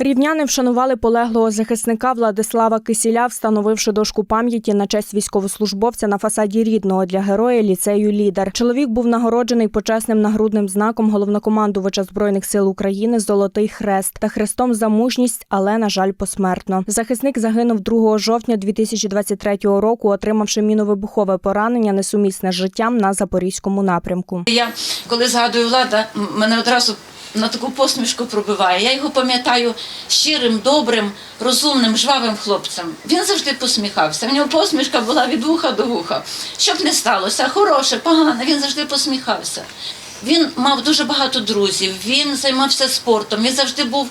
Рівняни вшанували полеглого захисника Владислава Кисіля, встановивши дошку пам'яті на честь військовослужбовця на фасаді рідного для героя ліцею Лідер. Чоловік був нагороджений почесним нагрудним знаком головнокомандувача збройних сил України Золотий Хрест та хрестом за мужність, але на жаль, посмертно. Захисник загинув 2 жовтня 2023 року, отримавши міновибухове поранення несумісне з життям на запорізькому напрямку. Я коли згадую влада, мене одразу на таку посмішку пробиває. Я його пам'ятаю щирим, добрим, розумним, жвавим хлопцем. Він завжди посміхався. В нього посмішка була від вуха до вуха. Щоб не сталося, хороше, погане, він завжди посміхався. Він мав дуже багато друзів, він займався спортом, він завжди був.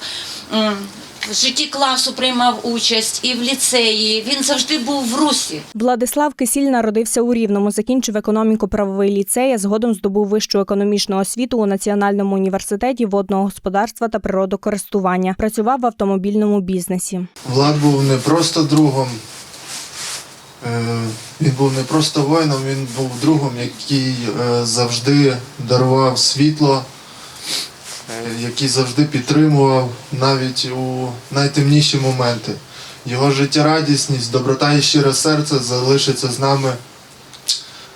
В житті класу приймав участь і в ліцеї. Він завжди був в русі. Владислав Кисіль народився у Рівному, закінчив економіко-правовий ліцей, а згодом здобув вищу економічну освіту у Національному університеті водного господарства та природокористування. Працював в автомобільному бізнесі. Влад був не просто другом, е, він був не просто воїном, він був другом, який е, завжди дарував світло, який завжди підтримував навіть у найтемніші моменти. Його життєрадісність, доброта і щире серце залишиться з нами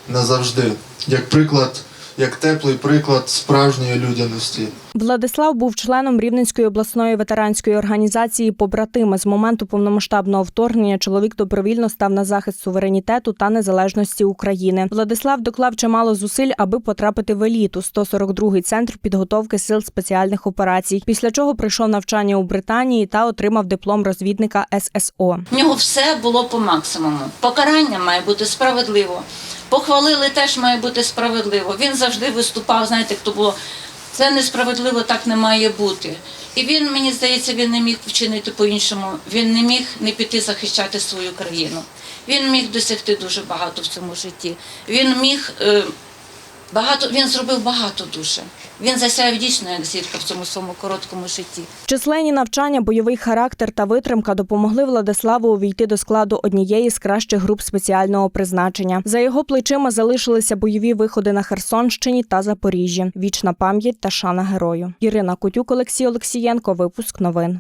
назавжди. Як приклад, як теплий приклад справжньої людяності. Владислав був членом Рівненської обласної ветеранської організації Побратими. З моменту повномасштабного вторгнення чоловік добровільно став на захист суверенітету та незалежності України. Владислав доклав чимало зусиль, аби потрапити в еліту 142-й центр підготовки сил спеціальних операцій. Після чого пройшов навчання у Британії та отримав диплом розвідника ССО. В нього все було по максимуму. Покарання має бути справедливо. Похвалили теж має бути справедливо. Він завжди виступав, знаєте, хто було. Це несправедливо, так не має бути. І він, мені здається, він не міг вчинити по-іншому. Він не міг не піти захищати свою країну. Він міг досягти дуже багато в цьому житті. Він міг е, багато, він зробив багато дуже. Він засяяв дійсно як зірка в цьому своєму короткому житті. Численні навчання, бойовий характер та витримка допомогли Владиславу увійти до складу однієї з кращих груп спеціального призначення. За його плечима залишилися бойові виходи на Херсонщині та Запоріжжі. Вічна пам'ять та шана герою. Ірина Кутюк, Олексій Олексієнко. Випуск новин.